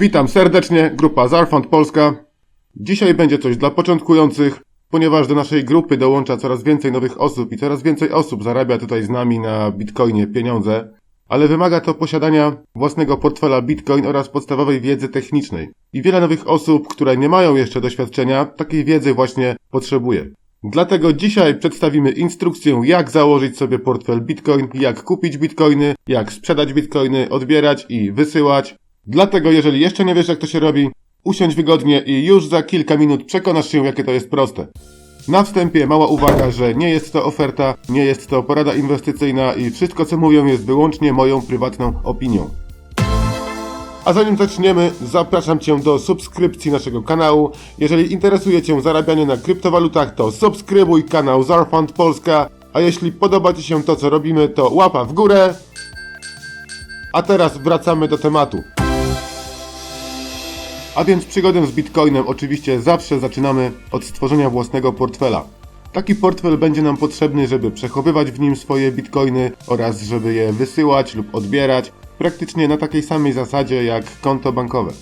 Witam serdecznie, grupa Zarfund Polska. Dzisiaj będzie coś dla początkujących, ponieważ do naszej grupy dołącza coraz więcej nowych osób i coraz więcej osób zarabia tutaj z nami na Bitcoinie pieniądze, ale wymaga to posiadania własnego portfela Bitcoin oraz podstawowej wiedzy technicznej. I wiele nowych osób, które nie mają jeszcze doświadczenia, takiej wiedzy właśnie potrzebuje. Dlatego dzisiaj przedstawimy instrukcję, jak założyć sobie portfel Bitcoin, jak kupić Bitcoiny, jak sprzedać Bitcoiny, odbierać i wysyłać. Dlatego, jeżeli jeszcze nie wiesz, jak to się robi, usiądź wygodnie i już za kilka minut przekonasz się, jakie to jest proste. Na wstępie mała uwaga, że nie jest to oferta, nie jest to porada inwestycyjna i wszystko, co mówią, jest wyłącznie moją prywatną opinią. A zanim zaczniemy, zapraszam Cię do subskrypcji naszego kanału. Jeżeli interesuje Cię zarabianie na kryptowalutach, to subskrybuj kanał Zarfund Polska. A jeśli podoba Ci się to, co robimy, to łapa w górę. A teraz wracamy do tematu. A więc przygodę z Bitcoinem oczywiście zawsze zaczynamy od stworzenia własnego portfela. Taki portfel będzie nam potrzebny, żeby przechowywać w nim swoje bitcoiny oraz żeby je wysyłać lub odbierać, praktycznie na takiej samej zasadzie jak konto bankowe.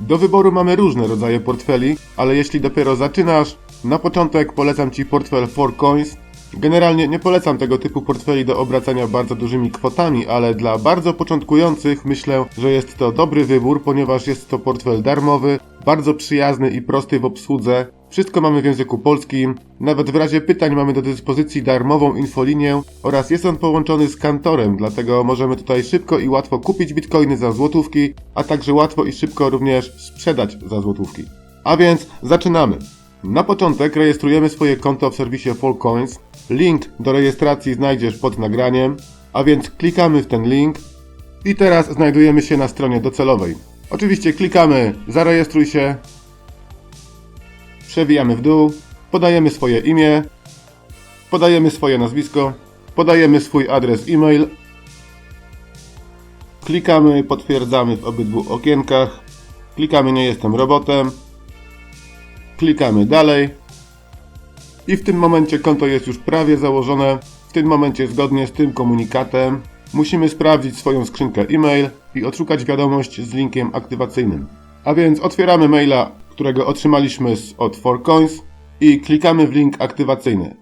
Do wyboru mamy różne rodzaje portfeli, ale jeśli dopiero zaczynasz, na początek polecam Ci portfel 4Coins. Generalnie nie polecam tego typu portfeli do obracania bardzo dużymi kwotami, ale dla bardzo początkujących myślę, że jest to dobry wybór, ponieważ jest to portfel darmowy, bardzo przyjazny i prosty w obsłudze. Wszystko mamy w języku polskim, nawet w razie pytań mamy do dyspozycji darmową infolinię oraz jest on połączony z kantorem, dlatego możemy tutaj szybko i łatwo kupić bitcoiny za złotówki, a także łatwo i szybko również sprzedać za złotówki. A więc zaczynamy. Na początek rejestrujemy swoje konto w serwisie Coins. Link do rejestracji znajdziesz pod nagraniem, a więc klikamy w ten link i teraz znajdujemy się na stronie docelowej. Oczywiście klikamy zarejestruj się, przewijamy w dół, podajemy swoje imię, podajemy swoje nazwisko, podajemy swój adres e-mail, klikamy potwierdzamy w obydwu okienkach, klikamy nie jestem robotem, klikamy dalej i w tym momencie konto jest już prawie założone. W tym momencie zgodnie z tym komunikatem musimy sprawdzić swoją skrzynkę e-mail i odszukać wiadomość z linkiem aktywacyjnym. A więc otwieramy maila, którego otrzymaliśmy od 4Coins i klikamy w link aktywacyjny.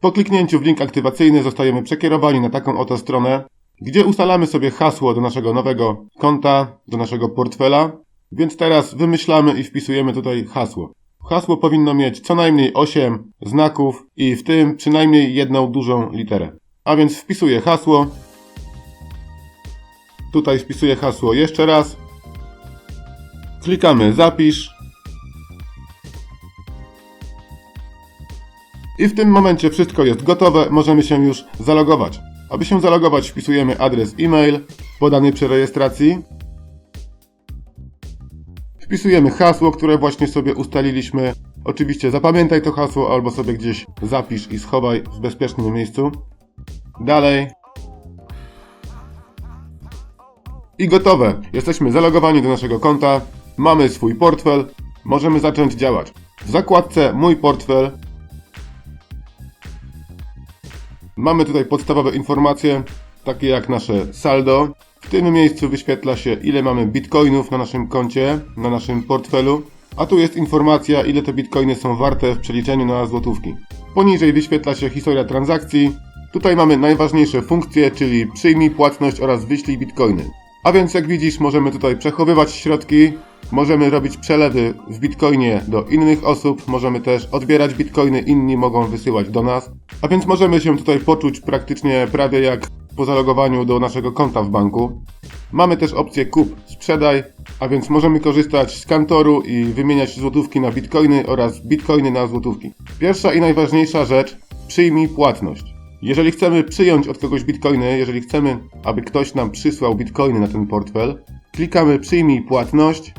Po kliknięciu w link aktywacyjny zostajemy przekierowani na taką oto stronę, gdzie ustalamy sobie hasło do naszego nowego konta, do naszego portfela. Więc teraz wymyślamy i wpisujemy tutaj hasło. Hasło powinno mieć co najmniej 8 znaków i w tym przynajmniej jedną dużą literę. A więc wpisuję hasło. Tutaj wpisuję hasło jeszcze raz. Klikamy zapisz. I w tym momencie wszystko jest gotowe, możemy się już zalogować. Aby się zalogować wpisujemy adres e-mail podany przy rejestracji. Wpisujemy hasło, które właśnie sobie ustaliliśmy. Oczywiście zapamiętaj to hasło albo sobie gdzieś zapisz i schowaj w bezpiecznym miejscu. Dalej. I gotowe. Jesteśmy zalogowani do naszego konta. Mamy swój portfel. Możemy zacząć działać. W zakładce Mój portfel mamy tutaj podstawowe informacje, takie jak nasze saldo. W tym miejscu wyświetla się ile mamy bitcoinów na naszym koncie, na naszym portfelu, a tu jest informacja ile te bitcoiny są warte w przeliczeniu na złotówki. Poniżej wyświetla się historia transakcji. Tutaj mamy najważniejsze funkcje, czyli przyjmij płatność oraz wyślij bitcoiny. A więc jak widzisz możemy tutaj przechowywać środki, możemy robić przelewy w bitcoinie do innych osób, możemy też odbierać bitcoiny, inni mogą wysyłać do nas. A więc możemy się tutaj poczuć praktycznie prawie jak po zalogowaniu do naszego konta w banku. Mamy też opcję kup, sprzedaj, a więc możemy korzystać z kantoru i wymieniać złotówki na bitcoiny oraz bitcoiny na złotówki. Pierwsza i najważniejsza rzecz, przyjmij płatność. Jeżeli chcemy przyjąć od kogoś bitcoiny, jeżeli chcemy, aby ktoś nam przysłał bitcoiny na ten portfel, klikamy przyjmij płatność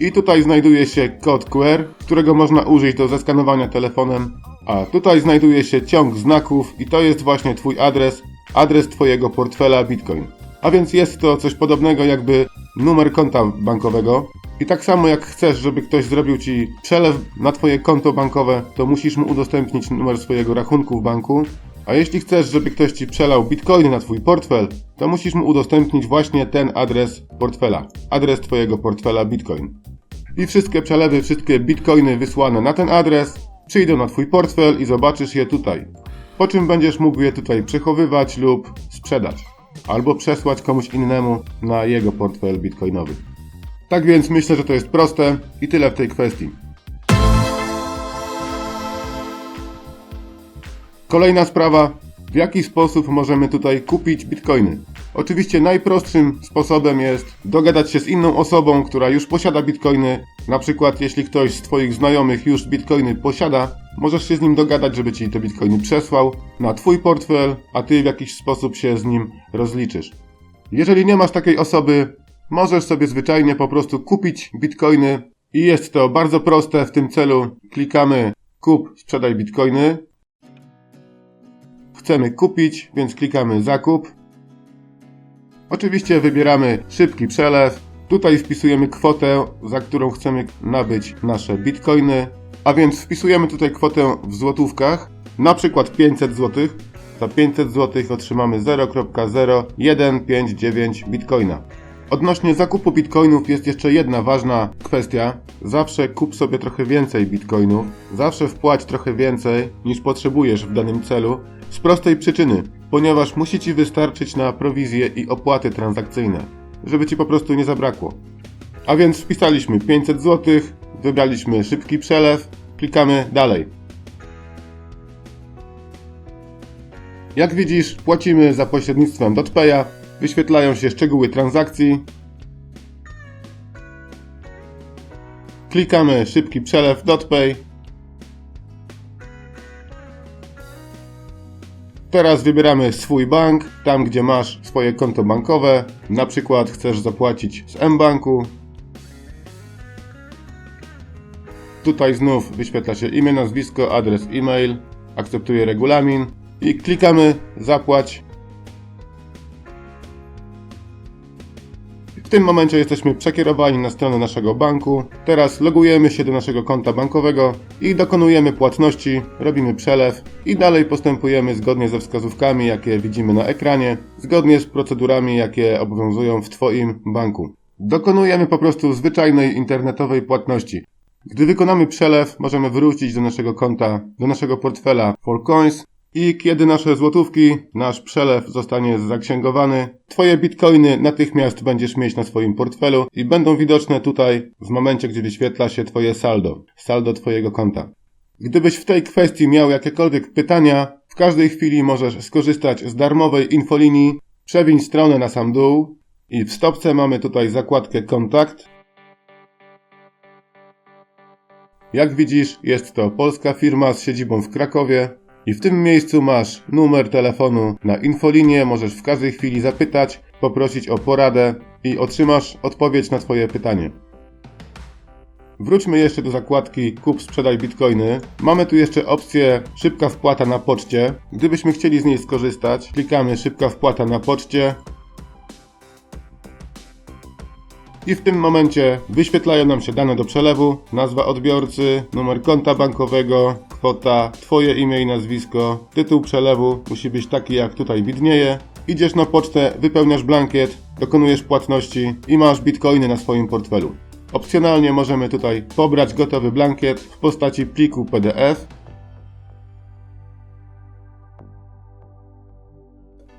i tutaj znajduje się kod QR, którego można użyć do zeskanowania telefonem. A tutaj znajduje się ciąg znaków i to jest właśnie Twój adres, adres Twojego portfela Bitcoin. A więc jest to coś podobnego jakby numer konta bankowego. I tak samo jak chcesz, żeby ktoś zrobił Ci przelew na Twoje konto bankowe, to musisz mu udostępnić numer swojego rachunku w banku. A jeśli chcesz, żeby ktoś ci przelał bitcoiny na twój portfel, to musisz mu udostępnić właśnie ten adres portfela. Adres twojego portfela bitcoin. I wszystkie przelewy, wszystkie bitcoiny wysłane na ten adres przyjdą na twój portfel i zobaczysz je tutaj. Po czym będziesz mógł je tutaj przechowywać lub sprzedać. Albo przesłać komuś innemu na jego portfel bitcoinowy. Tak więc myślę, że to jest proste i tyle w tej kwestii. Kolejna sprawa, w jaki sposób możemy tutaj kupić bitcoiny. Oczywiście najprostszym sposobem jest dogadać się z inną osobą, która już posiada bitcoiny. Na przykład jeśli ktoś z Twoich znajomych już bitcoiny posiada, możesz się z nim dogadać, żeby Ci te bitcoiny przesłał na Twój portfel, a Ty w jakiś sposób się z nim rozliczysz. Jeżeli nie masz takiej osoby, możesz sobie zwyczajnie po prostu kupić bitcoiny i jest to bardzo proste. W tym celu klikamy kup, sprzedaj bitcoiny. Chcemy kupić, więc klikamy zakup. Oczywiście wybieramy szybki przelew. Tutaj wpisujemy kwotę, za którą chcemy nabyć nasze bitcoiny. A więc wpisujemy tutaj kwotę w złotówkach, na przykład 500 zł. Za 500 zł otrzymamy 0.0159 bitcoina. Odnośnie zakupu bitcoinów jest jeszcze jedna ważna kwestia. Zawsze kup sobie trochę więcej bitcoinów, zawsze wpłać trochę więcej niż potrzebujesz w danym celu. Z prostej przyczyny, ponieważ musi ci wystarczyć na prowizje i opłaty transakcyjne, żeby ci po prostu nie zabrakło. A więc wpisaliśmy 500 zł, wybraliśmy szybki przelew, klikamy dalej. Jak widzisz, płacimy za pośrednictwem DotPaya, wyświetlają się szczegóły transakcji. Klikamy szybki przelew DotPay. Teraz wybieramy swój bank, tam gdzie masz swoje konto bankowe. Na przykład chcesz zapłacić z mBanku. Tutaj znów wyświetla się imię, nazwisko, adres e-mail. Akceptuję regulamin i klikamy zapłać. W tym momencie jesteśmy przekierowani na stronę naszego banku. Teraz logujemy się do naszego konta bankowego i dokonujemy płatności, robimy przelew i dalej postępujemy zgodnie ze wskazówkami, jakie widzimy na ekranie, zgodnie z procedurami, jakie obowiązują w Twoim banku. Dokonujemy po prostu zwyczajnej internetowej płatności. Gdy wykonamy przelew, możemy wrócić do naszego konta, do naszego portfela Coins i kiedy nasze złotówki, nasz przelew zostanie zaksięgowany, Twoje bitcoiny natychmiast będziesz mieć na swoim portfelu i będą widoczne tutaj w momencie, gdy wyświetla się Twoje saldo, saldo Twojego konta. Gdybyś w tej kwestii miał jakiekolwiek pytania, w każdej chwili możesz skorzystać z darmowej infolinii, przewiń stronę na sam dół i w stopce mamy tutaj zakładkę kontakt. Jak widzisz, jest to polska firma z siedzibą w Krakowie. I w tym miejscu masz numer telefonu na infolinię, możesz w każdej chwili zapytać, poprosić o poradę i otrzymasz odpowiedź na Twoje pytanie. Wróćmy jeszcze do zakładki Kup, sprzedaj bitcoiny. Mamy tu jeszcze opcję szybka wpłata na poczcie. Gdybyśmy chcieli z niej skorzystać, klikamy szybka wpłata na poczcie. I w tym momencie wyświetlają nam się dane do przelewu, nazwa odbiorcy, numer konta bankowego, kwota, twoje imię i nazwisko, tytuł przelewu musi być taki jak tutaj widnieje. Idziesz na pocztę, wypełniasz blankiet, dokonujesz płatności i masz bitcoiny na swoim portfelu. Opcjonalnie możemy tutaj pobrać gotowy blankiet w postaci pliku PDF.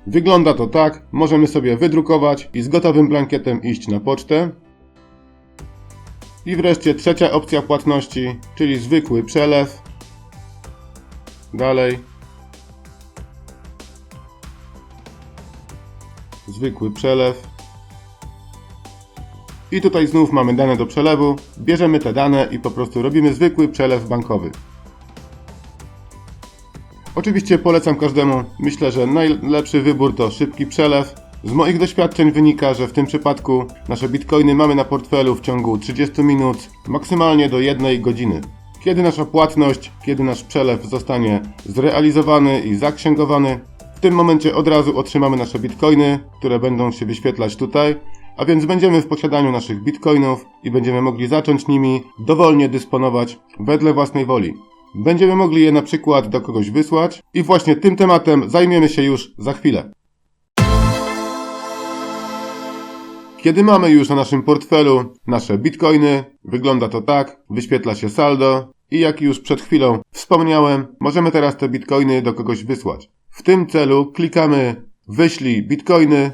Wygląda to tak, możemy sobie wydrukować i z gotowym blankietem iść na pocztę. I wreszcie trzecia opcja płatności, czyli zwykły przelew. Dalej. Zwykły przelew. I tutaj znów mamy dane do przelewu. Bierzemy te dane i po prostu robimy zwykły przelew bankowy. Oczywiście polecam każdemu. Myślę, że najlepszy wybór to szybki przelew. Z moich doświadczeń wynika, że w tym przypadku nasze bitcoiny mamy na portfelu w ciągu 30 minut, maksymalnie do 1 godziny. Kiedy nasza płatność, kiedy nasz przelew zostanie zrealizowany i zaksięgowany, w tym momencie od razu otrzymamy nasze bitcoiny, które będą się wyświetlać tutaj, a więc będziemy w posiadaniu naszych bitcoinów i będziemy mogli zacząć nimi dowolnie dysponować wedle własnej woli. Będziemy mogli je na przykład do kogoś wysłać i właśnie tym tematem zajmiemy się już za chwilę. Kiedy mamy już na naszym portfelu nasze bitcoiny, wygląda to tak, wyświetla się saldo i jak już przed chwilą wspomniałem, możemy teraz te bitcoiny do kogoś wysłać. W tym celu klikamy wyślij bitcoiny,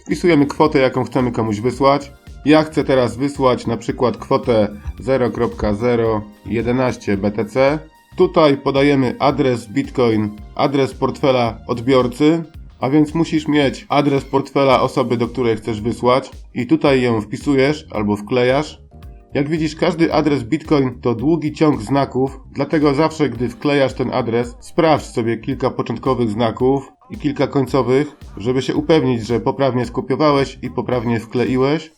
wpisujemy kwotę jaką chcemy komuś wysłać. Ja chcę teraz wysłać na przykład kwotę 0.011 BTC. Tutaj podajemy adres Bitcoin, adres portfela odbiorcy, a więc musisz mieć adres portfela osoby, do której chcesz wysłać i tutaj ją wpisujesz albo wklejasz. Jak widzisz, każdy adres Bitcoin to długi ciąg znaków, dlatego zawsze, gdy wklejasz ten adres, sprawdź sobie kilka początkowych znaków i kilka końcowych, żeby się upewnić, że poprawnie skopiowałeś i poprawnie wkleiłeś.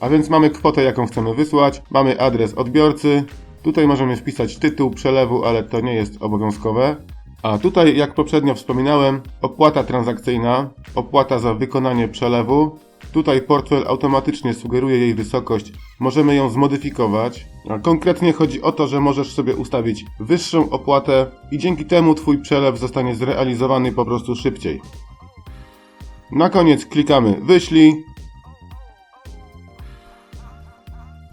A więc mamy kwotę, jaką chcemy wysłać, mamy adres odbiorcy, tutaj możemy wpisać tytuł przelewu, ale to nie jest obowiązkowe. A tutaj, jak poprzednio wspominałem, opłata transakcyjna, opłata za wykonanie przelewu. Tutaj portfel automatycznie sugeruje jej wysokość, możemy ją zmodyfikować. A konkretnie chodzi o to, że możesz sobie ustawić wyższą opłatę i dzięki temu Twój przelew zostanie zrealizowany po prostu szybciej. Na koniec klikamy wyślij.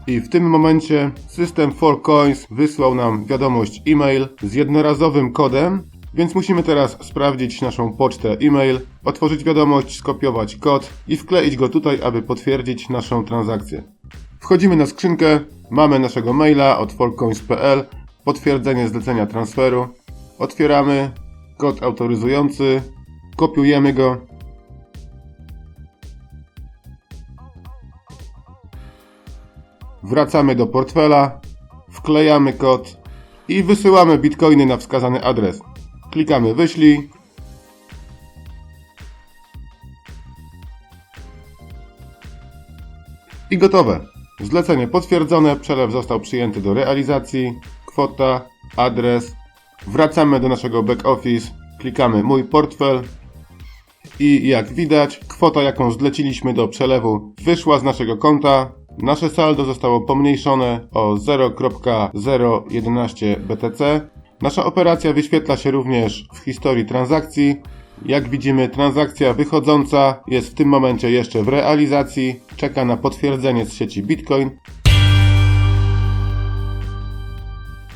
I w tym momencie system for coins wysłał nam wiadomość e-mail z jednorazowym kodem, więc musimy teraz sprawdzić naszą pocztę e-mail, otworzyć wiadomość, skopiować kod i wkleić go tutaj, aby potwierdzić naszą transakcję. Wchodzimy na skrzynkę, mamy naszego maila od folkcoins.pl, potwierdzenie zlecenia transferu, otwieramy, kod autoryzujący, kopiujemy go, wracamy do portfela, wklejamy kod i wysyłamy bitcoiny na wskazany adres. Klikamy wyślij. I gotowe. Zlecenie potwierdzone, przelew został przyjęty do realizacji, kwota, adres. Wracamy do naszego back office, klikamy mój portfel i jak widać, kwota jaką zleciliśmy do przelewu wyszła z naszego konta. Nasze saldo zostało pomniejszone o 0.011 BTC. Nasza operacja wyświetla się również w historii transakcji. Jak widzimy, transakcja wychodząca jest w tym momencie jeszcze w realizacji. Czeka na potwierdzenie z sieci Bitcoin.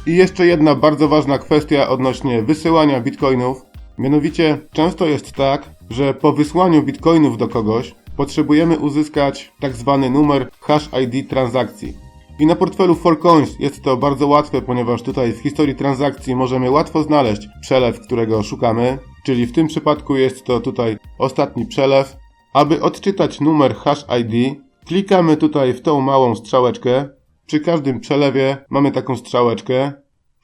I jeszcze jedna bardzo ważna kwestia odnośnie wysyłania bitcoinów. Mianowicie, często jest tak, że po wysłaniu bitcoinów do kogoś potrzebujemy uzyskać tak zwany numer hash ID transakcji. I na portfelu Folcoins jest to bardzo łatwe, ponieważ tutaj w historii transakcji możemy łatwo znaleźć przelew, którego szukamy, czyli w tym przypadku jest to tutaj ostatni przelew. Aby odczytać numer hash ID, klikamy tutaj w tą małą strzałeczkę. Przy każdym przelewie mamy taką strzałeczkę.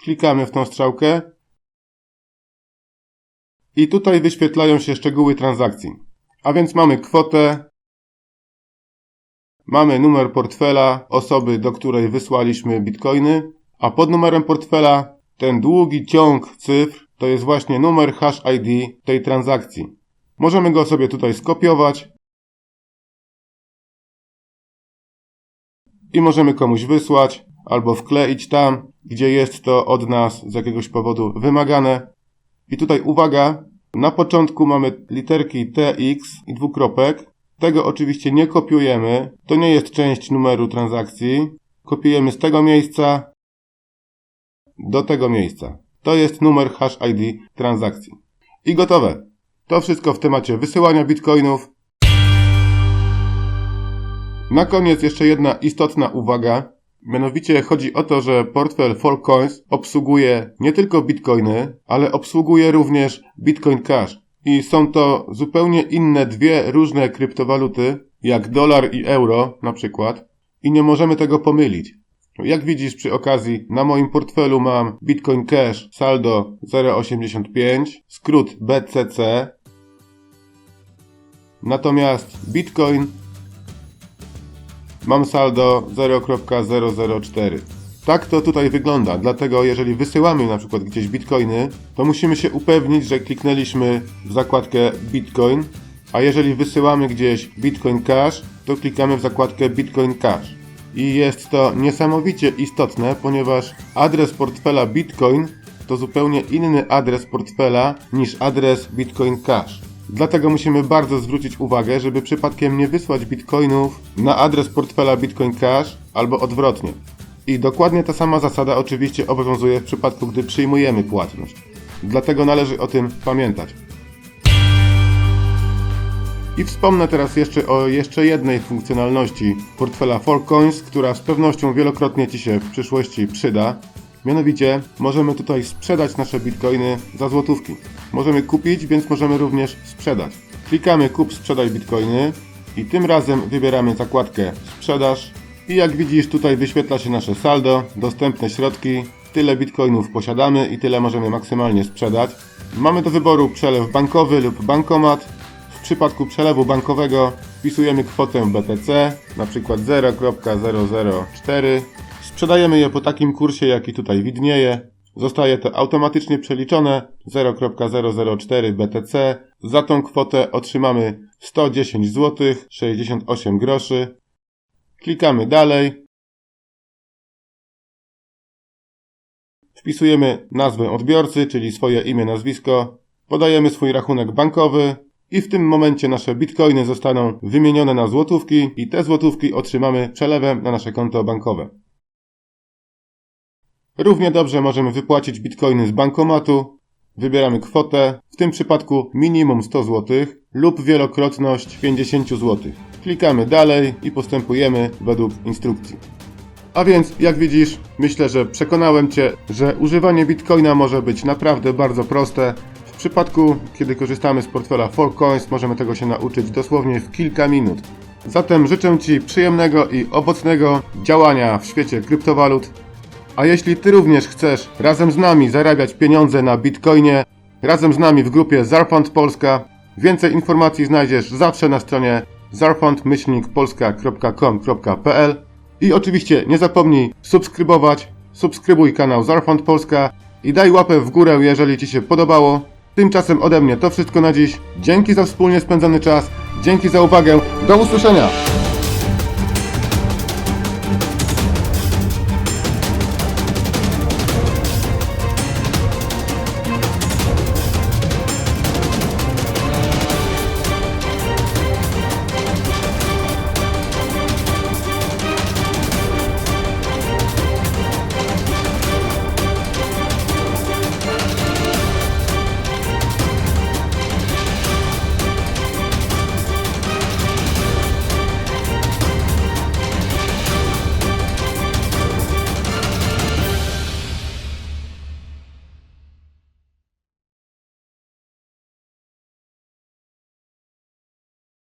Klikamy w tą strzałkę i tutaj wyświetlają się szczegóły transakcji. A więc mamy kwotę, mamy numer portfela osoby, do której wysłaliśmy bitcoiny, a pod numerem portfela ten długi ciąg cyfr to jest właśnie numer hash ID tej transakcji. Możemy go sobie tutaj skopiować i możemy komuś wysłać albo wkleić tam, gdzie jest to od nas z jakiegoś powodu wymagane. I tutaj uwaga, na początku mamy literki TX i dwukropek. Tego oczywiście nie kopiujemy, to nie jest część numeru transakcji. Kopiujemy z tego miejsca do tego miejsca. To jest numer hash ID transakcji. I gotowe. To wszystko w temacie wysyłania bitcoinów. Na koniec jeszcze jedna istotna uwaga. Mianowicie chodzi o to, że portfel Folcoins obsługuje nie tylko bitcoiny, ale obsługuje również Bitcoin Cash. I są to zupełnie inne dwie różne kryptowaluty, jak dolar i euro na przykład. I nie możemy tego pomylić. Jak widzisz przy okazji, na moim portfelu mam Bitcoin Cash saldo 0,85, skrót BCC. Natomiast Bitcoin mam saldo 0.004. Tak to tutaj wygląda, dlatego jeżeli wysyłamy na przykład gdzieś bitcoiny, to musimy się upewnić, że kliknęliśmy w zakładkę Bitcoin, a jeżeli wysyłamy gdzieś Bitcoin Cash, to klikamy w zakładkę Bitcoin Cash. i jest to niesamowicie istotne, ponieważ adres portfela Bitcoin to zupełnie inny adres portfela niż adres Bitcoin Cash. Dlatego musimy bardzo zwrócić uwagę, żeby przypadkiem nie wysłać bitcoinów na adres portfela Bitcoin Cash albo odwrotnie. I dokładnie ta sama zasada oczywiście obowiązuje w przypadku, gdy przyjmujemy płatność. Dlatego należy o tym pamiętać. I wspomnę teraz jeszcze o jeszcze jednej funkcjonalności portfela Coins, która z pewnością wielokrotnie Ci się w przyszłości przyda. Mianowicie możemy tutaj sprzedać nasze bitcoiny za złotówki. Możemy kupić, więc możemy również sprzedać. Klikamy kup, sprzedaj bitcoiny i tym razem wybieramy zakładkę sprzedaż. I jak widzisz tutaj wyświetla się nasze saldo, dostępne środki, tyle bitcoinów posiadamy i tyle możemy maksymalnie sprzedać. Mamy do wyboru przelew bankowy lub bankomat. W przypadku przelewu bankowego wpisujemy kwotę BTC, na przykład 0.004. Sprzedajemy je po takim kursie, jaki tutaj widnieje. Zostaje to automatycznie przeliczone 0.004 BTC. Za tą kwotę otrzymamy 110 zł 68 groszy. Klikamy dalej. Wpisujemy nazwę odbiorcy, czyli swoje imię, nazwisko. Podajemy swój rachunek bankowy i w tym momencie nasze bitcoiny zostaną wymienione na złotówki i te złotówki otrzymamy przelewem na nasze konto bankowe. Równie dobrze możemy wypłacić bitcoiny z bankomatu. Wybieramy kwotę, w tym przypadku minimum 100 zł lub wielokrotność 50 zł. Klikamy dalej i postępujemy według instrukcji. A więc, jak widzisz, myślę, że przekonałem Cię, że używanie bitcoina może być naprawdę bardzo proste. W przypadku, kiedy korzystamy z portfela 4Coins, możemy tego się nauczyć dosłownie w kilka minut. Zatem życzę Ci przyjemnego i owocnego działania w świecie kryptowalut. A jeśli Ty również chcesz razem z nami zarabiać pieniądze na Bitcoinie, razem z nami w grupie Zarfund Polska, więcej informacji znajdziesz zawsze na stronie zarfund-polska.com.pl i oczywiście nie zapomnij subskrybować, subskrybuj kanał Zarfund Polska i daj łapę w górę, jeżeli Ci się podobało. Tymczasem ode mnie to wszystko na dziś. Dzięki za wspólnie spędzony czas, dzięki za uwagę, do usłyszenia!